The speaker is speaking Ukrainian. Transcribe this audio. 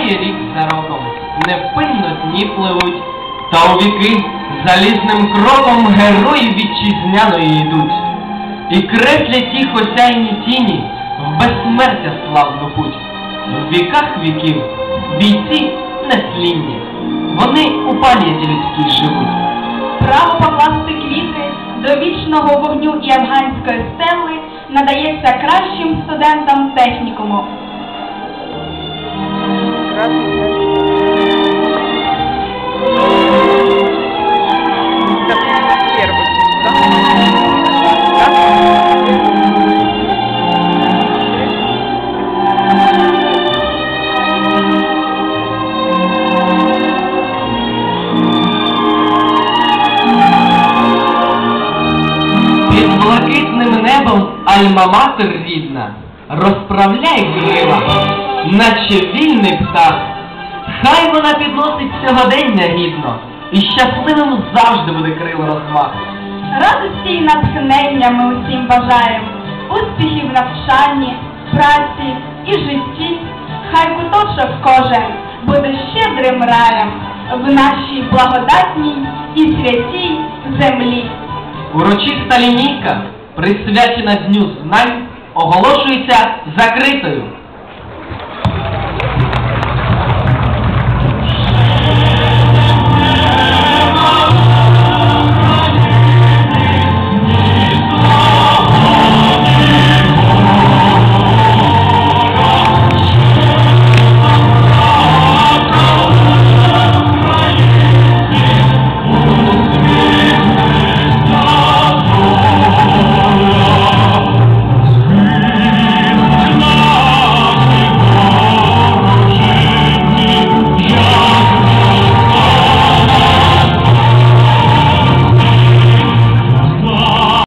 Минає рік за роком, невпинно дні пливуть, та у віки залізним кроком герої вітчизняної йдуть. І креслять їх осяйні тіні в безсмертя славну путь. В віках віків бійці нетлінні, вони у пам'яті людській живуть. Право покласти квіти до вічного вогню і афганської стели надається кращим студентам технікуму. Блакитним небом альма-матер рідна, розправляй крила, наче вільний птах. Хай вона підносить сьогодення гідно, і щасливим завжди буде крил розмах. Радості і натхнення ми усім бажаємо, успіхів в навчанні, праці і житті. Хай куточок кожен буде щедрим раєм в нашій благодатній і святій землі. Урочиста лінійка, присвячена Дню знань, оголошується закритою.